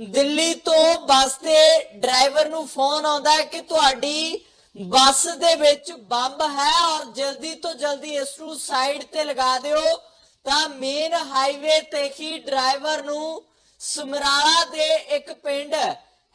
ਦਿੱਲੀ ਤੋਂ ਬੱਸ ਦੇ ਡਰਾਈਵਰ ਨੂੰ ਫੋਨ ਆਉਂਦਾ ਹੈ ਕਿ ਤੁਹਾਡੀ ਬੱਸ ਦੇ ਵਿੱਚ ਬੰਬ ਹੈ ਔਰ ਜਲਦੀ ਤੋਂ ਜਲਦੀ ਇਸ ਨੂੰ ਸਾਈਡ ਤੇ ਲਗਾ ਦਿਓ। ਤਾਂ ਮੇਨ ਹਾਈਵੇ ਤੇ ਹੀ ਡਰਾਈਵਰ ਨੂੰ ਸਮਰਾਲਾ ਦੇ ਇੱਕ ਪਿੰਡ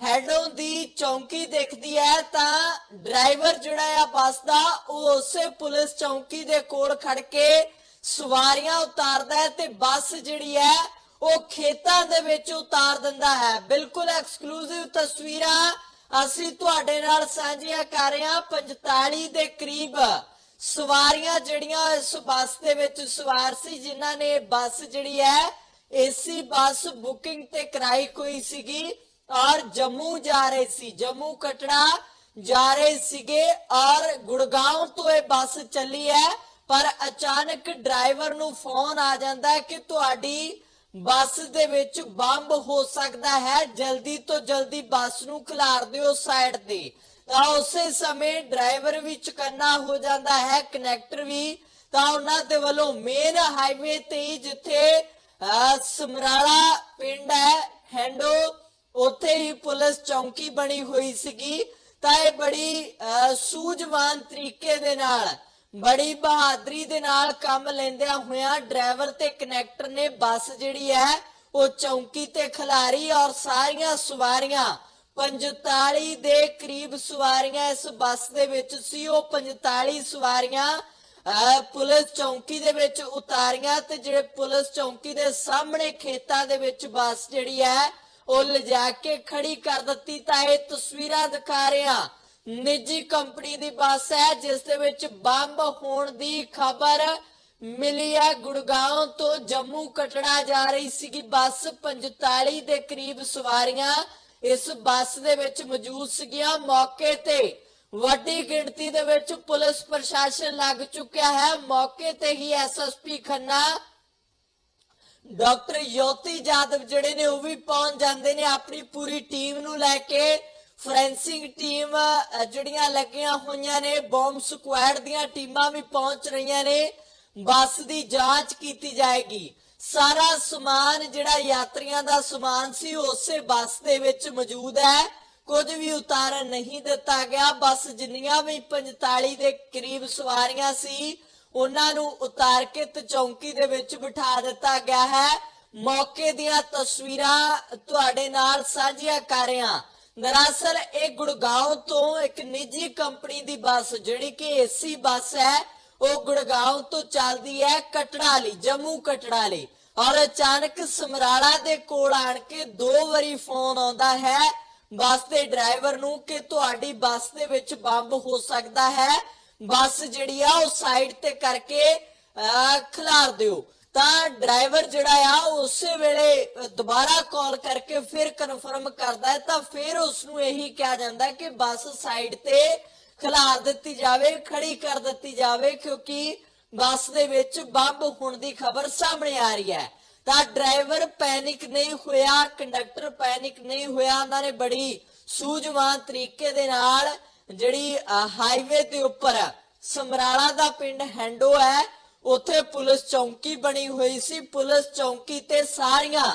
ਹੈਡੋਂ ਦੀ ਚੌਂਕੀ ਦਿਖਦੀ ਹੈ। ਤਾਂ ਡਰਾਈਵਰ ਜਿਹੜਾ ਆ ਬੱਸ ਦਾ, ਉਹ ਉਸੇ ਪੁਲਿਸ ਚੌਂਕੀ ਦੇ ਕੋਲ ਖੜ ਕੇ ਸਵਾਰੀਆਂ ਉਤਾਰਦਾ ਹੈ ਤੇ ਬੱਸ ਜਿਹੜੀ ਹੈ ਉਹ ਖੇਤਾਂ ਦੇ ਵਿੱਚ ਉਤਾਰ ਦਿੰਦਾ ਹੈ। ਬਿਲਕੁਲ ਐਕਸਕਲੂਸਿਵ ਤਸਵੀਰਾਂ ਅਸੀਂ ਤੁਹਾਡੇ ਨਾਲ ਸਾਂਝੀਆਂ ਕਰ ਰਹੇ ਹਾਂ। 45 ਦੇ ਕਰੀਬ ਸਵਾਰੀਆਂ ਜਿਹੜੀਆਂ ਇਸ ਬੱਸ ਦੇ ਵਿੱਚ ਸਵਾਰ ਸੀ, ਜਿਨ੍ਹਾਂ ਨੇ ਬੱਸ ਜਿਹੜੀ ਹੈ, ਏਸੀ ਬੱਸ ਬੁਕਿੰਗ ਤੇ ਕਰਾਈ ਕੋਈ ਸੀਗੀ ਔਰ ਜੰਮੂ ਜਾ ਰਹੇ ਸੀ। ਜੰਮੂ ਕਟੜਾ ਜਾ ਰਹੇ ਸੀਗੇ ਔਰ ਗੁੜਗਾਉਂ ਤੋਂ ਇਹ ਬੱਸ ਚੱਲੀ ਹੈ, ਪਰ ਅਚਾਨਕ ਡਰਾਈਵਰ ਨੂੰ ਫੋਨ ਆ ਜਾਂਦਾ ਕਿ ਤੁਹਾਡੀ ਬੱਸ ਦੇ ਵਿੱਚ ਬੰਬ ਹੋ ਸਕਦਾ ਹੈ। ਜਲਦੀ ਤੋਂ ਜਲਦੀ ਬੱਸ ਨੂੰ ਖਿਲਾਰ ਦਿਓ ਸਾਈਡ ਤੇ। ਤਾਂ ਉਸੇ ਸਮੇਂ ਡਰਾਈਵਰ ਵੀ ਚਕੰਨਾ ਹੋ ਜਾਂਦਾ ਹੈ। ਕਨੈਕਟਰ ਵੀ ਤਾਂ ਉਹਨਾਂ ਦੇ ਵੱਲੋਂ ਮੇਨ ਹਾਈਵੇ ਤੇ ਹੀ ਜਿੱਥੇ ਸਮਰਾਲਾ ਪਿੰਡ ਹੈ, ਹੈਂਡੋ, ਉੱਥੇ ਹੀ ਪੁਲਿਸ ਚੌਂਕੀ ਬਣੀ ਹੋਈ ਸੀਗੀ। ਤਾਂ ਇਹ ਬੜੀ ਸੂਝਵਾਨ ਤਰੀਕੇ ਦੇ ਨਾਲ ਬੜੀ ਬਹਾਦਰੀ ਦੇ ਨਾਲ ਕੰਮ ਲੈਂਦਿਆਂ ਹੋਇਆਂ ਡਰਾਈਵਰ ਤੇ ਕਨੈਕਟਰ ਨੇ ਬੱਸ ਜਿਹੜੀ ਹੈ, ਉਹ ਚੌਂਕੀ ਤੇ ਖਿਲਾਰੀ ਔਰ ਸਾਰੀਆਂ ਸਵਾਰੀਆਂ 45 ਦੇ ਕਰੀਬ ਸਵਾਰੀਆਂ ਇਸ ਬੱਸ ਦੇ ਵਿੱਚ ਸੀ। ਉਹ 45 ਸਵਾਰੀਆਂ ਪੁਲਿਸ ਚੌਂਕੀ ਦੇ ਵਿੱਚ ਉਤਾਰੀਆਂ ਤੇ ਜਿਹੜੇ ਪੁਲਿਸ ਚੌਂਕੀ ਦੇ ਸਾਹਮਣੇ ਖੇਤਾਂ ਦੇ ਵਿੱਚ ਬੱਸ ਜਿਹੜੀ ਹੈ, ਉਹ ਲਿਜਾ ਕੇ ਖੜੀ ਕਰ ਦਿੱਤੀ। ਤਾਂ ਇਹ ਤਸਵੀਰਾਂ ਦਿਖਾ ਰਿਹਾ ਨਿੱਜੀ ਕੰਪਨੀ ਦੀ ਬੱਸ ਹੈ, ਜਿਸ ਦੇ ਵਿੱਚ ਬੰਬ ਹੋਣ ਦੀ ਖਬਰ ਮਿਲੀ ਹੈ। ਗੁੜਗਾਉਂ ਤੋਂ ਜੰਮੂ ਕਟੜਾ ਜਾ ਰਹੀ ਸੀਗੀ ਬੱਸ 45 ਦੇ ਕਰੀਬ ਸਵਾਰੀਆਂ ਇਸ ਬੱਸ ਦੇ ਵਿੱਚ ਮੌਜੂਦ ਸੀਗੀਆਂ। ਮੌਕੇ ਤੇ ਵੱਡੀ ਗਿਣਤੀ ਦੇ ਵਿੱਚ ਪੁਲਿਸ ਪ੍ਰਸ਼ਾਸਨ ਲੱਗ ਚੁੱਕਿਆ ਹੈ। ਮੌਕੇ ਤੇ ਹੀ ਐਸਐਸਪੀ ਖੰਨਾ, ਡਾਕਟਰ ਯੋਤੀ ਜਾਦਵ ਜਿਹੜੇ ਨੇ ਉਹ ਵੀ ਪਹੁੰਚ ਜਾਂਦੇ ਨੇ। ਆਪਣੀ ਪੂਰੀ ਟੀਮ ਨੂੰ ਲੈ ਕੇ ਫੋਰੈਂਸਿਕ ਟੀਮ ਜਿਹੜੀਆਂ ਲੱਗੀਆਂ ਹੋਈਆਂ ਨੇ ਬੰਬ ਸਕੁਐਡ ਦੀਆਂ ਟੀਮਾਂ ਵੀ ਪਹੁੰਚ ਰਹੀਆਂ ਨੇ। ਬੱਸ ਦੀ ਜਾਂਚ ਕੀਤੀ ਜਾਏਗੀ। ਸਾਰਾ ਸਮਾਨ, ਜਿਹੜਾ ਯਾਤਰੀਆਂ ਦਾ ਸਮਾਨ ਸੀ, ਉਸੇ ਬੱਸ ਦੇ ਵਿੱਚ ਮੌਜੂਦ ਹੈ। ਕੁਝ ਵੀ ਉਤਾਰਨ ਨਹੀਂ ਦਿੱਤਾ ਗਿਆ। ਬੱਸ ਜਿੰਨੀਆਂ ਵੀ 45 ਦੇ ਕਰੀਬ ਸਵਾਰੀਆਂ ਸੀ, ਉਹਨਾਂ ਨੂੰ ਉਤਾਰ ਕੇ ਤੇ ਚੌਂਕੀ ਦੇ ਵਿੱਚ ਬਿਠਾ ਦਿੱਤਾ ਗਿਆ ਹੈ। ਮੌਕੇ ਦੀਆਂ ਤਸਵੀਰਾਂ ਤੁਹਾਡੇ ਨਾਲ ਸਾਂਝੀਆਂ ਕਰ ਰਿਹਾ। ਦਰਅਸਲ ਇਹ ਗੁੜਗਾਉਂ ਤੋਂ ਇੱਕ ਨਿੱਜੀ ਕੰਪਨੀ ਦੀ ਬੱਸ, ਜਿਹੜੀ ਕਿ ਏਸੀ ਬੱਸ ਹੈ, ਉਹ ਗੁੜਗਾਉਂ ਤੋਂ ਚੱਲਦੀ ਹੈ ਕਟੜਾ ਲਈ ਜੰਮੂ ਕਟੜਾ ਲਈ ਔਰ ਅਚਾਨਕ ਸਮਰਾਲਾ ਦੇ ਕੋਲ ਆਣ ਕੇ ਦੋ ਵਾਰੀ ਫੋਨ ਆਉਂਦਾ ਹੈ, ਬੱਸ ਦੇ ਡਰਾਈਵਰ ਨੂੰ ਕਿ ਤੁਹਾਡੀ ਬੱਸ ਦੇ ਵਿੱਚ ਬੰਬ ਹੋ ਸਕਦਾ ਹੈ। ਬੱਸ ਜਿਹੜੀ ਆ ਉਹ ਸਾਈਡ ਤੇ ਕਰਕੇ ਖਿਲਾਰ ਦਿਓ। ਤਾਂ ਡਰਾਈਵਰ ਜਿਹੜਾ ਆ, ਉਸੇ ਵੇਲੇ ਦੁਬਾਰਾ ਕਾਲ ਕਰਕੇ ਫਿਰ ਕਨਫਰਮ ਕਰਦਾ ਹੈ, ਤਾਂ ਫਿਰ ਉਸ ਨੂੰ ਇਹੀ ਕਿਹਾ ਜਾਂਦਾ ਕਿ ਬੱਸ ਸਾਈਡ ਤੇ ਖਿਲਾਰ ਦਿੱਤੀ ਜਾਵੇ, ਖੜੀ ਕਰ ਦਿੱਤੀ ਜਾਵੇ, ਕਿਉਂਕਿ ਬੱਸ ਦੇ ਵਿੱਚ ਬੰਬ ਹੋਣ ਦੀ ਖਬਰ ਸਾਹਮਣੇ ਆ ਰਹੀ ਹੈ। ਤਾਂ ਡਰਾਈਵਰ ਪੈਨਿਕ ਨਹੀਂ ਹੋਇਆ ਕੰਡਕਟਰ ਪੈਨਿਕ ਨਹੀਂ ਹੋਇਆ, ਉਹਨਾਂ ਨੇ ਬੜੀ ਸੂਝਵਾਨ ਤਰੀਕੇ ਦੇ ਨਾਲ ਜਿਹੜੀ ਹਾਈਵੇ ਦੇ ਉੱਪਰ ਸਮਰਾਲਾ ਦਾ ਪਿੰਡ ਹੈਂਡੋ ਹੈ ਉੱਥੇ ਪੁਲਿਸ ਚੌਂਕੀ ਬਣੀ ਹੋਈ ਸੀ। ਪੁਲਿਸ ਚੌਂਕੀ ਤੇ ਸਾਰੀਆਂ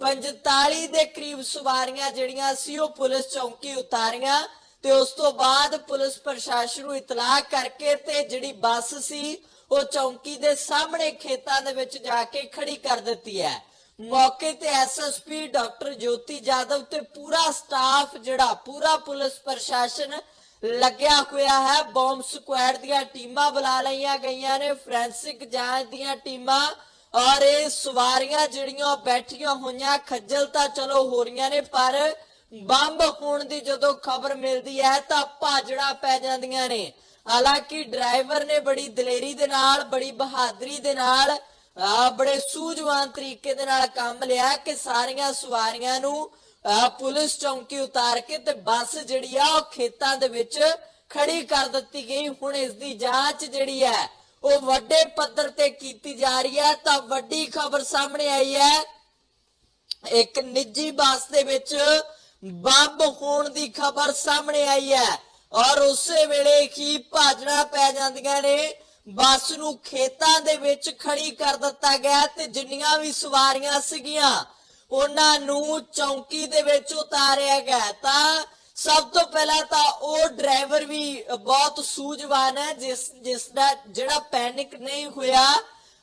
45 ਦੇ ਕਰੀਬ ਸਵਾਰੀਆਂ ਜਿਹੜੀਆਂ ਸੀ, ਉਹ ਪੁਲਿਸ ਚੌਂਕੀ ਉਤਾਰੀਆਂ ਤੇ ਉਸ ਤੋਂ ਬਾਅਦ ਪੁਲਿਸ ਪ੍ਰਸ਼ਾਸਨ ਨੂੰ ਇਤਲਾਹ ਕਰਕੇ ਤੇ ਜਿਹੜੀ ਬੱਸ ਸੀ, ਉਹ ਚੌਂਕੀ ਦੇ ਸਾਹਮਣੇ ਖੇਤਾਂ ਦੇ ਵਿੱਚ ਜਾ ਕੇ ਖੜੀ ਕਰ ਦਿੱਤੀ ਹੈ। ਮੌਕੇ ਤੇ ਐਸਐਸਪੀ ਡਾਕਟਰ ਜੋਤੀ ਜਾਦਵ ਤੇ ਪੂਰਾ ਸਟਾਫ ਜਿਹੜਾ, ਪੂਰਾ ਪੁਲਿਸ ਪ੍ਰਸ਼ਾਸਨ ਲੱਗਿਆ ਹੋਇਆ ਹੈ। ਬੰਬ ਸਕੁਐਡ ਦੀਆਂ ਟੀਮਾਂ ਬੁਲਾ ਲਈਆਂ ਗਈਆਂ ਨੇ। ਫੋਰੈਂਸਿਕ ਜਾਂਚ ਦੀਆਂ ਟੀਮਾਂ ਔਰ ਇਹ ਸਵਾਰੀਆਂ ਜਿਹੜੀਆਂ ਬੈਠੀਆਂ ਹੋਈਆਂ, ਖੱਜਲ ਤਾਂ ਚਲੋ ਹੋ ਰਹੀਆਂ ਨੇ, ਪਰ ਬੰਬ ਹੋਣ ਦੀ ਜਦੋਂ ਖਬਰ ਮਿਲਦੀ ਹੈ ਤਾਂ ਭਾਜੜਾ ਪੈ ਜਾਂਦੀਆਂ ਨੇ। ਹਾਲਾਂਕਿ ਡਰਾਈਵਰ ਨੇ ਬੜੀ ਦਲੇਰੀ ਦੇ ਨਾਲ, ਬੜੀ ਬਹਾਦਰੀ ਦੇ ਨਾਲ ਬੜੇ ਸੂਝਵਾਨ ਤਰੀਕੇ ਦੇ ਨਾਲ ਕੰਮ ਲਿਆ ਕਿ ਸਾਰੀਆਂ ਸਵਾਰੀਆਂ ਨੂੰ ਪੁਲਿਸ ਚੌਂਕੀ ਉਤਾਰ ਕੇ ਤੇ ਬੱਸ ਜਿਹੜੀ ਆ ਉਹ ਖੇਤਾਂ ਦੇ ਵਿੱਚ ਖੜੀ ਕਰ ਦਿੱਤੀ ਗਈ। ਹੁਣ ਇਸ ਦੀ ਜਾਂਚ ਜਿਹੜੀ ਹੈ, ਉਹ ਵੱਡੇ ਪੱਧਰ ਤੇ ਕੀਤੀ ਜਾ ਰਹੀ ਹੈ। ਤਾਂ ਵੱਡੀ ਖਬਰ ਸਾਹਮਣੇ ਆਈ ਹੈ, ਇੱਕ ਨਿੱਜੀ ਬੱਸ ਦੇ ਵਿੱਚ ਬੰਬ ਹੋਣ ਦੀ ਖਬਰ ਸਾਹਮਣੇ ਆਈ ਹੈ ਔਰ ਉਸੇ ਵੇਲੇ ਹੀ ਭਾਜਣਾ ਪੈ ਜਾਂਦੀਆਂ ਨੇ। ਬੱਸ ਨੂੰ ਖੇਤਾਂ ਦੇ ਵਿੱਚ ਖੜੀ ਕਰ ਦਿੱਤਾ ਗਿਆ ਤੇ ਜਿੰਨੀਆਂ ਵੀ ਸਵਾਰੀਆਂ ਸੀਗੀਆਂ ਉਹਨਾਂ ਨੂੰ ਚੌਂਕੀ ਦੇ ਵਿੱਚ ਉਤਾਰਿਆ ਗਿਆ ਤਾਂ ਸਭ ਤੋਂ ਪਹਿਲਾਂ ਤਾਂ ਉਹ ਡਰਾਈਵਰ ਵੀ ਬਹੁਤ ਸੂਝਵਾਨ ਹੈ, ਜਿਸ ਜਿਸ ਦਾ ਜਿਹੜਾ ਪੈਨਿਕ ਨਹੀਂ ਹੋਇਆ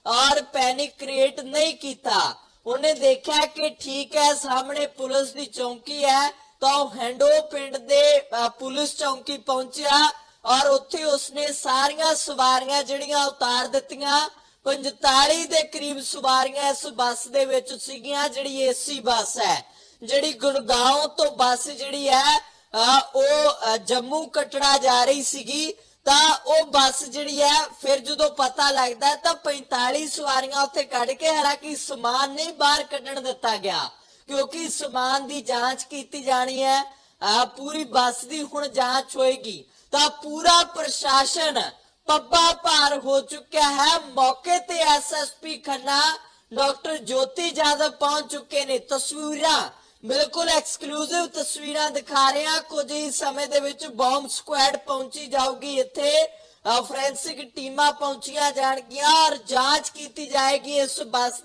ਔਰ ਪੈਨਿਕ ਕ੍ਰੀਏਟ ਨਹੀਂ ਕੀਤਾ। ਉਹਨੇ ਦੇਖਿਆ ਕਿ ਠੀਕ ਹੈ, ਸਾਹਮਣੇ ਪੁਲਿਸ ਦੀ ਚੌਂਕੀ ਹੈ, ਤਾਂ ਉਹ ਹੈਂਡੋ ਪਿੰਡ ਦੇ ਪੁਲਿਸ ਚੌਂਕੀ ਪਹੁੰਚਿਆ ਔਰ ਉੱਥੇ ਉਸਨੇ ਸਾਰੀਆਂ ਸਵਾਰੀਆਂ ਜਿਹੜੀਆਂ ਉਤਾਰ ਦਿੱਤੀਆਂ 45 ਦੇ ਕਰੀਬ ਸਵਾਰੀਆਂ ਇਸ ਬੱਸ ਦੇ ਵਿੱਚ ਸੀਗੀਆਂ, ਜਿਹੜੀ ਏਸੀ ਬੱਸ ਹੈ। ਜਿਹੜੀ ਗੁਰਗਾਉਂ ਤੋਂ ਬੱਸ ਜਿਹੜੀ ਹੈ ਉਹ ਜੰਮੂ ਕਟੜਾ ਜਾ ਰਹੀ ਸੀਗੀ। ਤਾਂ ਉਹ ਬੱਸ ਜਿਹੜੀ ਹੈ, ਫਿਰ ਜਦੋਂ ਪਤਾ ਲੱਗਦਾ ਤਾਂ 45 ਸਵਾਰੀਆਂ ਉੱਥੇ ਕੱਢ ਕੇ ਹਾਲਾਂਕਿ ਸਮਾਨ ਨਹੀਂ ਬਾਹਰ ਕੱਢਣ ਦਿੱਤਾ ਗਿਆ, ਕਿਉਂਕਿ ਸਮਾਨ ਦੀ ਜਾਂਚ ਕੀਤੀ ਜਾਣੀ ਹੈ। ਪੂਰੀ ਬੱਸ ਦੀ ਹੁਣ ਜਾਂਚ ਹੋਏਗੀ। ਤਾਂ ਪੂਰਾ ਪ੍ਰਸ਼ਾਸਨ ਪੱਬਾ ਭਾਰ ਹੋ ਚੁੱਕਿਆ ਹੈ। ਮੌਕੇ ਤੇ ਐਸਐਸਪੀ ਖੰਨਾ, ਡਾਕਟਰ ਜੋਤੀ ਜਾਦਵ ਪਹੁੰਚ ਚੁੱਕੇ ਨੇ। ਤਸਵੀਰਾਂ, ਬਿਲਕੁਲ ਐਕਸਕਲੂਸਿਵ ਤਸਵੀਰਾਂ ਦਿਖਾ ਰਹੇ ਹਾਂ। ਕੁਝ ਹੀ ਸਮੇਂ ਦੇ ਵਿੱਚ ਬੰਬ ਸਕੁਐਡ ਪਹੁੰਚੀ ਜਾਊਗੀ। ਇੱਥੇ ਫੋਰੈਂਸਿਕ ਟੀਮਾਂ ਪਹੁੰਚੀਆਂ ਜਾਣਗੀਆਂ ਔਰ ਜਾਂਚ ਕੀਤੀ ਜਾਏਗੀ ਇਸ ਬੱਸ